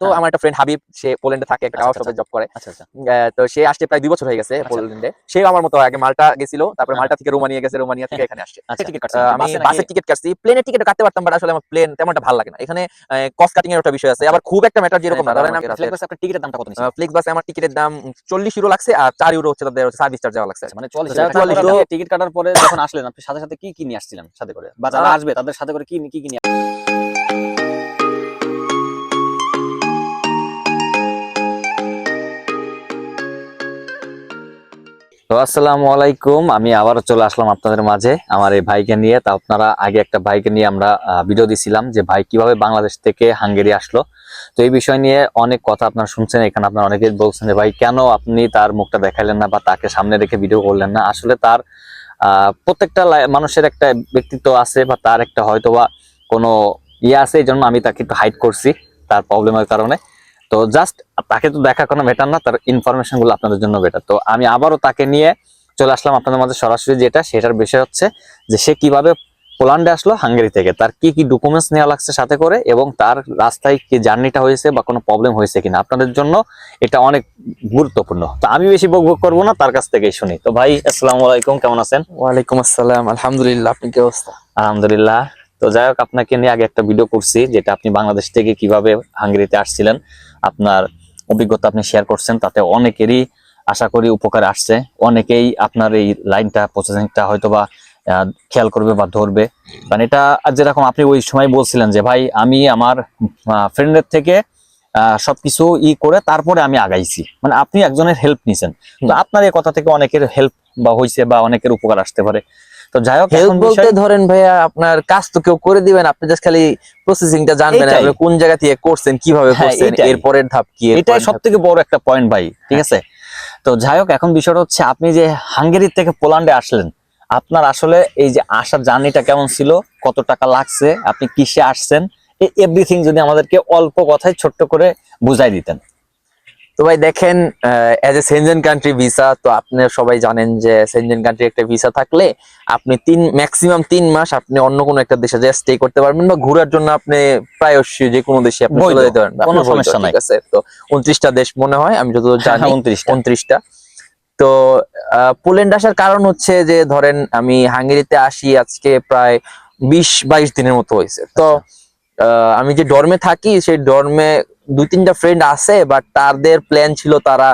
তো হ্যাঁ। আমার একটা ফ্রেন্ড হাবিব সে পোল্যান্ডে থাকে একটা কাওয়ার শপে জব করে। আচ্ছা আচ্ছা। তো সে আসছে প্রায় দুই বছর হয়ে গেছে আচ্ছা। পোল্যান্ডে। সে আমার মতো আগে মাল্টা গেছিল তারপরে হ্যাঁ। মাল্টা থেকে রোমানিয়া গেছে রোমানিয়া থেকে এখানে আসছে। টিকিট আমি বাসের টিকিট কাটছি। প্লেনের টিকিট কাটতে পারতাম বাট আসলে আমার প্লেন তেমনটা ভালো লাগে না। এখানে কস্ট কাটিং এর একটা বিষয় আছে। আবার খুব একটা ম্যাটার যেরকম না। ধরেন টিকিটের দামটা কত ফ্লেক্স বাসে আমার টিকিটের দাম চল্লিশ ইউরো লাগছে আর চার ইউরো হচ্ছে তাদের সার্ভিস চার্জ দেওয়া লাগছে। মানে চল্লিশ যারা হাজার টাকা 44 করে টিকিট কাটার পরে যখন আসলেন আপনি সাথে সাথে কি কি নিয়ে আসছিলেন সাথে করে? বা যারা আসবে তাদের সাথে করে কি কি কি নিয়ে তো আসসালামু আলাইকুম। আমি আবারও চলে আসলাম আপনাদের মাঝে আমার এই ভাইকে নিয়ে। তা আপনারা আগে একটা ভাইকে নিয়ে আমরা ভিডিও দিছিলাম যে ভাই কীভাবে বাংলাদেশ থেকে হাঙ্গেরি আসলো। তো এই বিষয় নিয়ে অনেক কথা আপনারা শুনছেন, এখানে আপনারা অনেকে বলছেন যে ভাই, কেন আপনি তার মুখটা দেখাইলেন না বা তাকে সামনে রেখে ভিডিও করলেন না? আসলে তার প্রত্যেকটা মানুষের একটা ব্যক্তিত্ব আছে বা তার একটা হয়তো বা কোনো ইয়ে আছে, এই জন্য আমি তাকে একটু হাইড করছি তার প্রবলেমের কারণে। তো জাস্ট তাকে তো দেখা কোনো বেটার না তার ইনফরমেশনগুলো আপনাদের জন্য বেটার তো আমি আবারও তাকে নিয়ে চলে আসলাম আপনাদের মাঝে সরাসরি যেটা সেটার বিষয় হচ্ছে যে সে কীভাবে পোল্যান্ডে আসলো হাঙ্গেরি থেকে তার কি কি ডকুমেন্টস নেওয়া লাগছে সাথে করে এবং তার রাস্তায় কি জার্নিটা হয়েছে বা কোনো প্রবলেম হয়েছে কিনা। আপনাদের জন্য এটা অনেক গুরুত্বপূর্ণ। তো আমি বেশি বক বক করব না তার কাছ থেকেই শুনি। তো ভাই আসসালামু আলাইকুম কেমন আছেন? ওয়ালাইকুম আসসালাম আলহামদুলিল্লাহ আপনি কি অবস্থা? আলহামদুলিল্লাহ। তো যাই হোক আপনাকে নিয়ে আগে একটা ভিডিও করছি যেটা আপনি বাংলাদেশ থেকে কীভাবে হাঙ্গেরিতে আসছিলেন। আপনার অভিজ্ঞতা আপনি শেয়ার করছেন, তাতে অনেকেরই আশা করি উপকার আসছে। অনেকেই আপনার এই লাইনটা প্রসেসিংটা হয়তো বা খেয়াল করবে বা ধরবে। কারণ এটা যেরকম আপনি ওই সময় বলছিলেন যে, ভাই, আমি আমার ফ্রেন্ডের থেকে সবকিছু ই করে তারপরে আমি আগাইছি। মানে আপনি একজনের হেল্প নিছেন। তো আপনার এই কথা থেকে অনেকের হেল্প বা হয়েছে বা অনেকের উপকার আসতে পারে। তো যাই হোক হেল্প বলতে ধরেন ভাইয়া আপনার কাজ তো কেউ করে দিবেন আপনি জাস্ট খালি প্রসেসিংটা জানবেন কোন জায়গা থেকে করছেন কীভাবে হ্যাঁ, করছেন এইটাই। এর পরের ধাপ কি এর এটাই পরের সব ধাপ থেকে বড় একটা পয়েন্ট ভাই ঠিক আছে? তো যাই হোক এখন বিষয়টা হচ্ছে আপনি যে হাঙ্গেরি থেকে পোল্যান্ডে আসলেন আপনার আসলে এই যে আসার জার্নিটা কেমন ছিল কত টাকা লাগছে আপনি কিসে আসছেন এভরিথিং যদি আমাদেরকে অল্প কথায় ছোট্ট করে বুঝাই দিতেন। তো ভাই দেখেন as a Schengen country visa তো আপনি সবাই জানেন যে সেনজেন কান্ট্রি একটা ভিসা থাকলে আপনি তিন ম্যাক্সিমাম তিন মাস আপনি অন্য কোনো একটা দেশে যে স্টে করতে পারবেন বা ঘোরার জন্য আপনি প্রায়শই যে কোনো দেশে আপনি চলে যেতে পারেন কোনো সমস্যা নাই। আছে? তো উনত্রিশটা দেশ মনে হয় আমি যতদূর জানি উনত্রিশটা। উনত্রিশটা। তো পোল্যান্ড আসার কারণ হচ্ছে যে ধরেন আমি হাঙ্গেরিতে আসি আজকে প্রায় বিশ বাইশ দিনের মতো হয়েছে। তো আহ, আমি যে ডর্মে থাকি সেই ডর্মে দুই তিনটা ফ্রেন্ড আছে বাট তাদের প্ল্যান ছিল তারা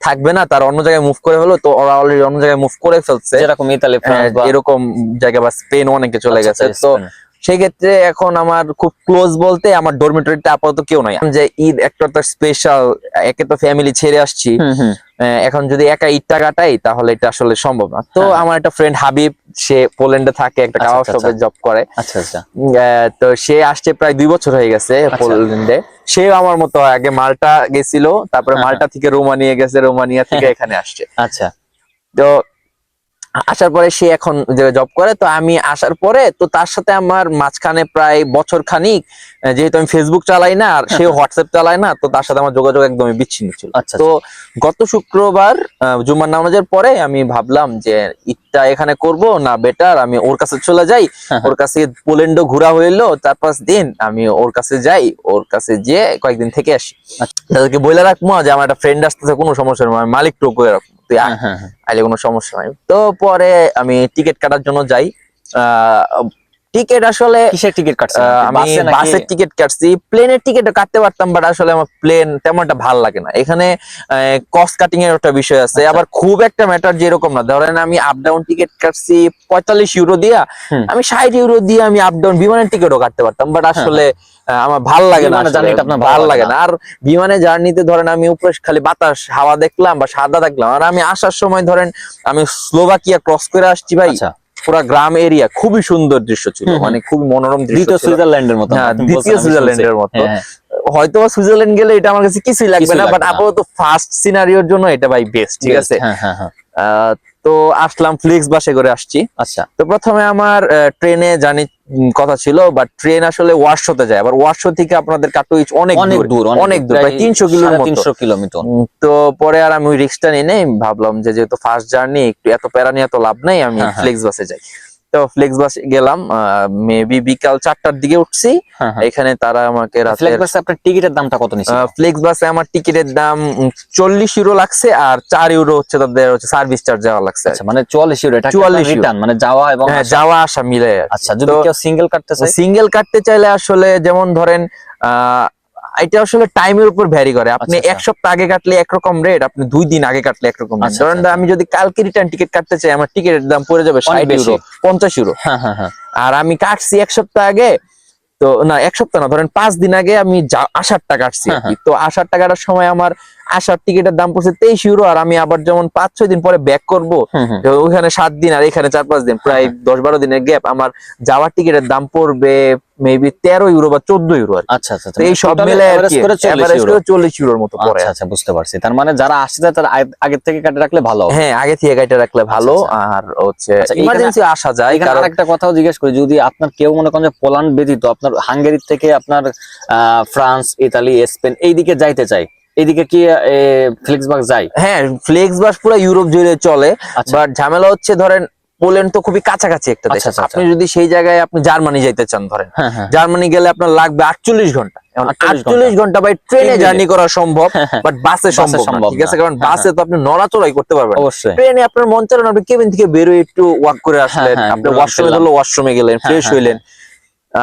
থাকবে না তারা অন্য জায়গায় মুভ করে হলো তো ওরা অলরেডি অন্য জায়গায় মুভ করে ফেলছে। এরকম ইতালি বা এরকম জায়গা বা স্পেন অনেকে চলে আচ্ছা, গেছে আচ্ছা, তো স্পেন। সেই ক্ষেত্রে এখন আমার খুব ক্লোজ বলতে আমার ডরমিটরিতে আপাতত কেউ নাই। যে ঈদ একটা তো স্পেশাল একে তো ফ্যামিলি ছেড়ে আসছি। এখন যদি একা ঈদটা কাটাই তাহলে এটা আসলে সম্ভব না। তো হ্যাঁ। আমার একটা ফ্রেন্ড হাবিব সে পোল্যান্ডে থাকে একটা আচ্ছা, আচ্ছা, শপে আচ্ছা। জব করে। আচ্ছা আচ্ছা। আহ, তো সে আসছে প্রায় দুই বছর হয়ে গেছে আচ্ছা। পোল্যান্ডে। সেও আমার মতো আগে মাল্টা গেছিল তারপরে হ্যাঁ, মাল্টা থেকে রোমানিয়া গেছে রোমানিয়া থেকে এখানে আসছে। আচ্ছা। তো আসার পরে সে এখন জব করে তো আমি আসার পরে তো তার সাথে আমার মাঝখানে প্রায় বছর খানিক যেহেতু আমি ফেসবুক চালাই না আর সে হোয়াটসঅ্যাপ চালায় না তো তার সাথে আমার যোগাযোগ একদমই বিচ্ছিন্ন ছিল। আচ্ছা তো গত শুক্রবার আহ, জুম্মার নামাজের পরে আমি ভাবলাম যে ঈদটা এখানে করব না বেটার আমি ওর কাছে চলে যাই হ্যাঁ, ওর কাছে পোল্যান্ডও ঘোরা হইল চার পাঁচ দিন আমি ওর কাছে যাই ওর কাছে যেয়ে কয়েকদিন থেকে আসি। আচ্ছা। তাদেরকে বলে রাখব যে আমার একটা ফ্রেন্ড আসতেছে কোনো সমস্যা নেই মালিক টোক করে রাখব তুই। হ্যাঁ, হ্যাঁ, হ্যাঁ। আইলে কোনো সমস্যা নাই। তো পরে আমি টিকিট কাটার জন্য যাই। টিকিট আসলে কিসের টিকিট কাটছেন? আহ, আমি বাসের টিকিট কাটছি। প্লেনের টিকিট কাটতে পারতাম বাট আসলে আমার প্লেন তেমনটা ভালো লাগে না। এখানে কস্ট কাটিং এর একটা বিষয় আছে। আচ্ছা। আবার খুব একটা ম্যাটার যেরকম না। ধরেন আমি আপ ডাউন টিকিট কাটছি পঁয়তাল্লিশ ইউরো দিয়া। আমি ষাট ইউরো দিয়ে আমি আপ ডাউন বিমানের টিকিটও কাটতে পারতাম বাট আসলে আমার ভালো লাগে না বিমানের আপনার ভালো লাগে না? আর বিমানে জার্নিতে ধরেন আমি উপরে খালি বাতাস হাওয়া দেখলাম বা সাদা দেখলাম। আর আমি আসার সময় ধরেন আমি স্লোভাকিয়া ক্রস করে আসছি ভাই। আচ্ছা। পুরা গ্রাম এরিয়া খুবই সুন্দর দৃশ্য ছিল। মানে খুবই মনোরম দৃশ্য দ্বিতীয় সুইজারল্যান্ডের মতো হ্যাঁ, দ্বিতীয় সুইজারল্যান্ডের মতো। হ্যাঁ, হয়তো বা সুইজারল্যান্ড গেলে এটা আমার কাছে কিছুই লাগবে না বাট আপাতত ফার্স্ট সিনারিওর জন্য এটা ভাই বেস্ট ঠিক আছে? হ্যাঁ হ্যাঁ হ্যাঁ। তো আসলাম ফ্লিক্স বাসে করে আসছি। আচ্ছা। তো প্রথমে আমার ট্রেনে জানি কথা ছিল বাট ট্রেন আসলে ওয়ার্সোতে যায়। আবার ওয়ার্সো থেকে আপনাদের কাটুইচ অনেক অনেক দূর। অনেক দূর প্রায় তিনশো মতো। তিনশো কিলোমিটার। তো পরে আর আমি ওই রিক্সটা নিয়ে নেই। ভাবলাম যে যেহেতু ফার্স্ট জার্নি একটু এত প্যারা নিয়ে এত লাভ নাই আমি হ্যাঁ, হ্যাঁ। ফ্লেক্স বাসে যাই। তো ফ্লেক্স বাস গেলাম মেবি বিকাল চারটার দিকে উঠছি। হ্যাঁ হ্যাঁ। এখানে তারা আমাকে ফ্ল্যাগ বাসে আপনার টিকিটের দামটা কত নিচ্ছে ফ্লেক্স বাসে আমার টিকিটের দাম চল্লিশ ইউরো লাগছে আর চার ইউরো হচ্ছে তাদের হচ্ছে সার্ভিস চার্জ যাওয়া লাগছে। আচ্ছা মানে চুয়াল্লিশ ইউরো এটা 44 রিটার্ন মানে যাওয়া এবং হ্যাঁ যাওয়া আসা মিলে। আচ্ছা যদি কেউ সিঙ্গেল কাটতে চায়? সিঙ্গেল কাটতে চাইলে আসলে যেমন ধরেন আহ, এটা আসলে টাইমের উপর ভ্যারি করে আপনি আচ্ছা, আচ্ছা। এক সপ্তাহ আগে কাটলে একরকম রেট আপনি দুই দিন আগে কাটলে একরকম আচ্ছা, ধরেন আমি যদি কালকে রিটার্ন টিকিট কাটতে চাই আমার টিকিটের দাম পড়ে যাবে ষাট। ইউরো পঞ্চাশ ইউরো হ্যাঁ হ্যাঁ হ্যাঁ আর আমি কাটছি এক সপ্তাহ আগে তো না এক সপ্তাহ না ধরেন পাঁচ দিন আগে আমি আসার টাকা কাটছি। তো আসার টাকাটার সময় আমার আসার টিকিটের দাম পড়ছে তেইশ ইউরো আর আমি আবার যেমন পাঁচ ছয় দিন পরে ব্যাক করব। ওখানে সাত দিন আর এখানে চার পাঁচ দিন প্রায় দশ বারো দিনের গ্যাপ আমার যাওয়ার টিকিটের দাম পড়বে মেবি তেরো ইউরো বা চোদ্দ ইউরো আর আচ্ছা আচ্ছা এই সব মিলে আর average কি করে 40 average euro। করে চল্লিশ ইউরোর মতো পড়ে। আচ্ছা আচ্ছা বুঝতে পারছি। তার মানে যারা আসছে তারা আগে- আগের থেকে কাটে রাখলে ভালো হ্যাঁ আগে থেকে কাটে রাখলে ভালো। আচ্ছা, আর হচ্ছে আচ্ছা, ইমার্জেন্সি আসা যায় এখানে কারণ আরেকটা কথাও জিজ্ঞেস করি। যদি আপনার কেউ মনে করেন যে পোল্যান্ড ব্যতীত আপনার হাঙ্গেরি থেকে আপনার আহ, ফ্রান্স ইতালি স্পেন এইদিকে যাইতে চাই এইদিকে কি ফ্লেক্সবাগ যায়? হ্যাঁ ফ্লেক্স বাস পুরো ইউরোপ জুড়ে চলে আচ্ছা। বাট ঝামেলা হচ্ছে ধরেন পোল্যান্ড তো খুবই কাছাকাছি একটা দেশ আচ্ছা, আচ্ছা, আপনি যদি সেই জায়গায় আপনি জার্মানি যাইতে চান ধরেন হ্যাঁ হ্যাঁ। জার্মানি গেলে আপনার লাগবে আটচল্লিশ ঘণ্টা। আটচল্লিশ ঘণ্টা। বাই ট্রেনে জার্নি করা সম্ভব বাট বাসে সম্ভব সম্ভব ঠিক আছে? কারণ হ্যাঁ, বাসে তো আপনি নড়াচড়াই করতে পারবেন অবশ্যই। ট্রেনে আপনার মন চালান আপনি কেবিন থেকে বেরোয় একটু ওয়াক করে আসলেন হ্যাঁ, আপনি ওয়াশরুমে। ধরলো ওয়াশরুমে গেলেন হ্যাঁ, ফ্রেশ হ্যাঁ, হইলেন।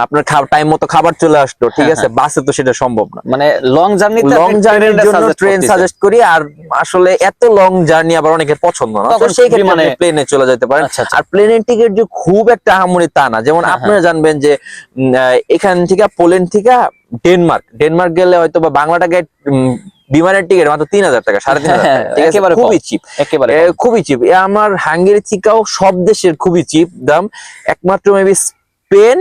আপনার টাইম মতো খাবার চলে আসলো ঠিক হ্যাঁ, আছে? বাসে তো সেটা সম্ভব না। মানে লং জার্নি লং জার্নির জন্য ট্রেন সাজেস্ট করি আর আসলে এত লং জার্নি আবার অনেকের পছন্দ না। তো তখন সেই ক্ষেত্রে আপনি প্লেনে চলে যেতে পারেন। আচ্ছা আচ্ছা। আর প্লেনের টিকিট যে খুব একটা আহামরি তা না। যেমন হ্যাঁ, আপনারা জানবেন যে এখান থেকে পোল্যান্ড থেকে ডেনমার্ক। ডেনমার্ক গেলে হয়তো বা বাংলা টাকায় বিমানের টিকিট মাত্র তিন হাজার টাকা সাড়ে তিন হাজার হ্যাঁ, খুবই চিপ একেবারে খুবই চিপ আমার হাঙ্গেরি থেকেও সব দেশের খুবই চিপ দাম। একমাত্র মেবি স্পেন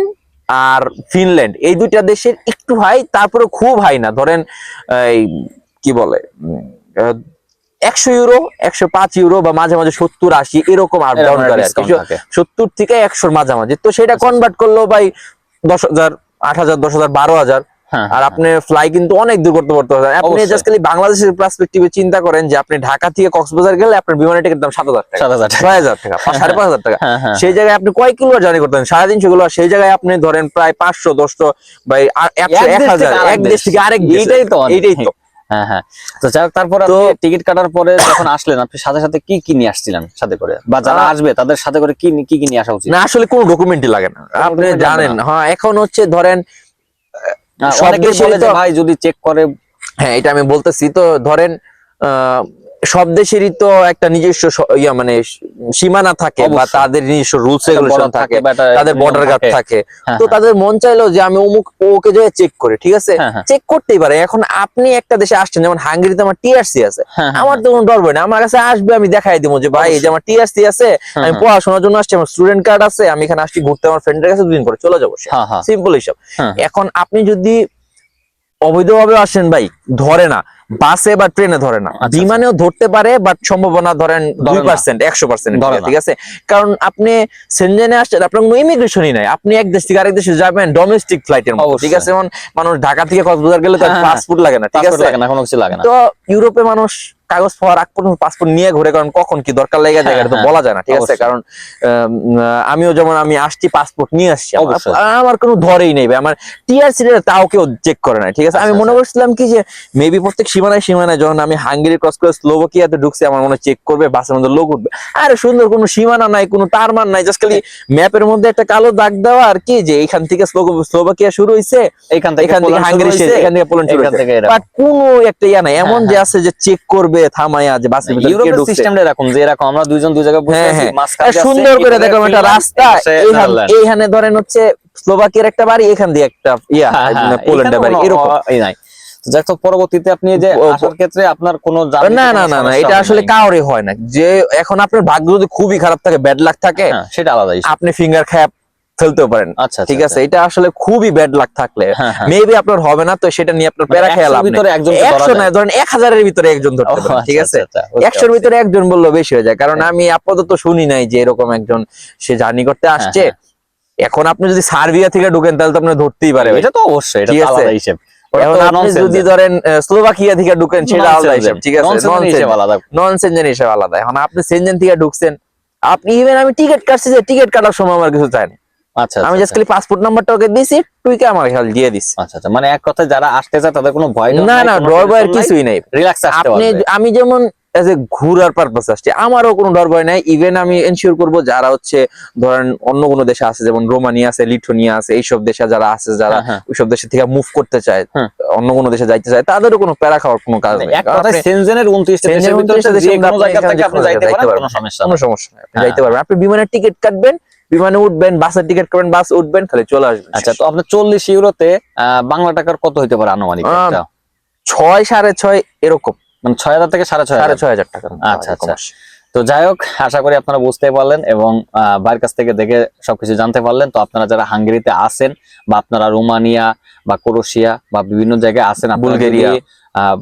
আর ফিনল্যান্ড এই দুইটা দেশের একটু হাই তারপরে খুব হাই না। ধরেন এই কি বলে একশো ইউরো একশো পাঁচ ইউরো বা মাঝে মাঝে সত্তর আশি এরকম আপ ডাউন করে আর সত্তর থেকে। একশোর মাঝামাঝি। তো সেটা কনভার্ট করল ভাই দশ হাজার আট হাজার দশ হাজার বারো হাজার। আর আপনি ফ্লাই কিন্তু অনেক দূর করতে পারতে আপনি জাস্ট খালি বাংলাদেশের পার্সপেক্টিভে চিন্তা করেন যে আপনি ঢাকা থেকে কক্সবাজার গেলে আপনার বিমানের টিকিট দাম সাত হাজার টাকা। ছয় হাজার টাকা সাড়ে পাঁচ হাজার টাকা। হ্যাঁ হ্যাঁ। সেই জায়গায় আপনি কয় কিলো জার্নি করতেন সাড়ে তিনশো কিলো। সেই জায়গায় আপনি ধরেন প্রায় পাঁচশো দশশো বা একশো এক হাজার থেকে আরেক এক দেশ। থেকে আরেক। এইটাই তো এইটাই তো। হ্যাঁ হ্যাঁ। তো যাই তারপর আপনি টিকিট কাটার পরে যখন আসলেন আপনি সাথে সাথে কি কি নিয়ে আসছিলেন সাথে করে? বা যারা আসবে তাদের সাথে করে কি কি কি নিয়ে আসা উচিত? না আসলে কোনো ডকুমেন্টই লাগে না। আপনি জানেন। হ্যাঁ এখন হচ্ছে ধরেন সব দেশে বলে যে ভাই যদি চেক করে হ্যাঁ এটা আমি বলতেছি। তো ধরেন আহ, সব দেশেরই তো একটা নিজস্ব ইয়া মানে সীমানা থাকে বা তাদের নিজস্ব রুলস রেগুলেশন থাকে তাদের বর্ডার গার্ড থাকে। হ্যাঁ, তো হ্যাঁ। তাদের মন চাইলো যে আমি অমুক ওকে যে চেক করে ঠিক আছে? হ্যাঁ, হ্যাঁ। চেক করতেই পারে। এখন আপনি একটা দেশে আসছেন যেমন হাঙ্গেরিতে আমার টিআরসি আছে। হ্যাঁ, হ্যাঁ, আমার তো কোনো ডর ভয় না আমার কাছে আসবে আমি দেখাই দিব যে ভাই এই যে আমার টিআরসি আছে হ্যাঁ, আমি হ্যাঁ। পড়াশোনার জন্য আসছি আমার স্টুডেন্ট কার্ড আছে আমি এখানে আসছি ঘুরতে আমার ফ্রেন্ডের কাছে দুদিন পরে চলে যাব হ্যাঁ, হ্যাঁ, সিম্পল হিসাব। হ্যাঁ, এখন আপনি যদি অবৈধভাবে আসেন ভাই ধরে না। বাসে বা ট্রেনে ধরে না। আচ্ছা। বিমানেও ধরতে পারে বাট সম্ভাবনা ধরেন ধরে দুই। পার্সেন্ট একশো পার্সেন্ট ঠিক আছে? কারণ আপনি সেনজেনে আসছেন আপনার কোনো ইমিগ্রেশনই নাই। আপনি এক দেশ থেকে আরেক দেশে যাবেন ডোমেস্টিক ফ্লাইটের মতো ঠিক আছে? যেমন মানুষ ঢাকা থেকে কক্সবাজার গেলে তার হ্যাঁ, হ্যাঁ। পাসপোর্ট লাগে না ঠিক আছে? লাগে না কোনো কিছু লাগে না। তো ইউরোপে মানুষ কাগজ পাওয়ার আগ পর্যন্ত পাসপোর্ট নিয়ে ঘুরে কারণ কখন কি দরকার লেগে যায় হ্যাঁ, এটা তো হ্যাঁ, বলা যায় না ঠিক আছে? কারণ আমিও যেমন আমি আসছি পাসপোর্ট নিয়ে আসছি আমার- কোনো ধরেই নেই আমার টিআরসি তাও কেউ চেক করে না ঠিক আছে? আমি আচ্ছা, মনে করছিলাম কি যে মেবি প্রত্যেক সীমানায় সীমানায় যখন আমি হাঙ্গেরি ক্রস করে স্লোভাকিয়াতে ঢুকছি আমার মনে চেক করবে বাসের মধ্যে লোক উঠবে। আর সুন্দর কোনো সীমানা নাই কোনো তারমান নাই জাস্ট খালি ম্যাপের মধ্যে একটা কালো দাগ দেওয়া আর কি যে এখান থেকে স্লো- স্লোভাকিয়া শুরু হয়েছে এখান থেকে হাঙ্গেরি এখান থেকে পোল্যান্ড শুরু হয়েছে বাট কোনো একটা ইয়া নাই এমন হ্যাঁ, যে আছে যে চেক করবে থামায়া যে বাসের ভিতরে ইউরোপের সিস্টেমটা এরকম যে এরকম আমরা দুইজন দুই জায়গায় বসে হ্যাঁ, আছি হ্যাঁ। মাঝখানে সুন্দর করে এখানে একটা রাস্তা এপাশে এইখান- নেদারল্যান্ড। এইখানে ধরেন হচ্ছে স্লোভাকিয়ার একটা বাড়ি এখান দিয়ে একটা ইয়া হ্যাঁ, হ্যাঁ, পোল্যান্ডের বাড়ি এরকম। এই নাই। যাক পরবর্তীতে আপনি যে আসার ক্ষেত্রে আপনার কোনো না না না না এটা আসলে কাউরে হয় না। যে এখন আপনার ভাগ্য যদি খুবই খারাপ থাকে ব্যাড লাক থাকে হ্যাঁ সেটা আলাদা আপনি ফিঙ্গার খায় ফেলতেও পারেন। আচ্ছা ঠিক আছে? এটা আসলে খুবই ব্যাড লাক থাকলে। হ্যাঁ, হ্যাঁ। মেবি আপনার হবে না তো সেটা নিয়ে আপনার মানে প্যারা খেয়াল 100 আপনি। ভিতরে একজনকে ধরা একশো। নয় ধরেন এক হাজারের ভিতরে একজন ধরতে পারেন ঠিক আচ্ছা, আছে? আচ্ছা, একশোর ভিতরে একজন বলল বেশি হয়ে যায় কারণ আমি আপাতত শুনি নাই যে এরকম একজন সে জার্নি করতে আসছে। হ্যাঁ। এখন আপনি যদি সার্বিয়া থেকে ঢুকেন তাহলে তো আপনি ধরতেই পারে এটা তো অবশ্যই এটা ঠিক আছে। আলাদা হিসেব। এখন আপনি যদি ধরেন স্লোভাকিয়া থেকে ঢুকেন সেটা আলাদা হিসাব ঠিক আছে? নন সেনজেন হিসাব আলাদা। এখন আপনি সেনজেন থেকে ঢুকছেন আপনি ইভেন আমি টিকিট কাটছি যে টিকিট কাটার সময় আমার কিছু চাই না। আচ্ছা আমি জাস্ট খালি পাসপোর্ট নাম্বারটা ওকে দিছি টুইকে আমার দিয়ে আচ্ছা আচ্ছা মানে এক যারা আসতে চায় তাদের কোনো ভয় না না ডর ভয়ের কিছুই নাই। রিল্যাক্স আসতে আপনি আমি যেমন এজ এ ঘুরার পারপাস আসছি আমারও কোনো ডর ভয় নাই। ইভেন আমি এনশিওর করব যারা হচ্ছে ধরেন অন্য কোনো দেশে আছে যেমন রোমানিয়া আছে লিথুনিয়া আছে এইসব দেশে যারা আছে যারা হ্যাঁ, হ্যাঁ। ওইসব দেশে থেকে মুভ করতে চায় অন্য কোনো দেশে যাইতে চায় তাদেরও কোনো প্যারা খাওয়ার কোনো কাজ মানে নেই। এক সেনজেনের 29 দেশের ভিতরে 29 টা দেশের যে কোনো আপনি যাইতে পারবেন। সমস্যা নেই। আপনি হ্যাঁ। যাইতে পারবেন। আপনি বিমানের টিকিট কাটবেন বিমানে উঠবেন বাসের টিকিট কাটবেন বাস উঠবেন খালি চলে আসবেন। আচ্ছা তো আপনার 40 ইউরোতে বাংলা টাকার কত হইতে পারে আনুমানিক ছয় সাড়ে ছয় এরকম। মানে 6000 থেকে 6500 সাড়ে ছয় হাজার টাকা আচ্ছা, আচ্ছা। তো যাই হোক আশা করি আপনারা বুঝতে পারলেন এবং ভাইয়ের কাছ থেকে দেখে সবকিছু জানতে পারলেন। তো আপনারা যারা হাঙ্গেরিতে আছেন বা আপনারা রোমানিয়া বা ক্রোশিয়া বা বিভিন্ন জায়গায় আছেন আপনারা বুলগেরিয়া।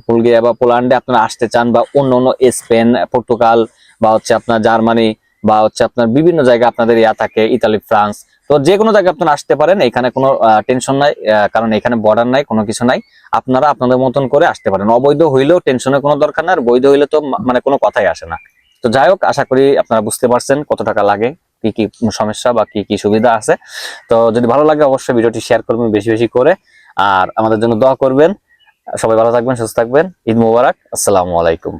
বুলগেরিয়া বা পোল্যান্ডে আপনারা আসতে চান বা অন্য অন্য স্পেন পর্তুগাল বা হচ্ছে আপনার জার্মানি বা হচ্ছে আপনার বিভিন্ন জায়গায় আপনাদের ইয়া থাকে, ইতালি, ফ্রান্স। তো যে কোনো জায়গায় আপনারা আসতে পারেন, এখানে কোনো টেনশন নাই কারণ এখানে বর্ডার নাই, কোনো কিছু নাই। আপনারা আপনাদের মতন করে আসতে পারেন। অবৈধ হইলেও টেনশনের কোনো দরকার নাই, আর বৈধ হইলে তো মানে কোনো কথাই আসে না। তো যাই হোক, আশা করি আপনারা বুঝতে পারছেন কত টাকা লাগে, কি কি সমস্যা বা কি কি সুবিধা আছে। তো যদি ভালো লাগে অবশ্যই ভিডিওটি শেয়ার করবেন বেশি বেশি করে। আর আমাদের জন্য দোয়া করবেন। সবাই ভালো থাকবেন, সুস্থ থাকবেন। ঈদ মুবারক। আসসালামু আলাইকুম।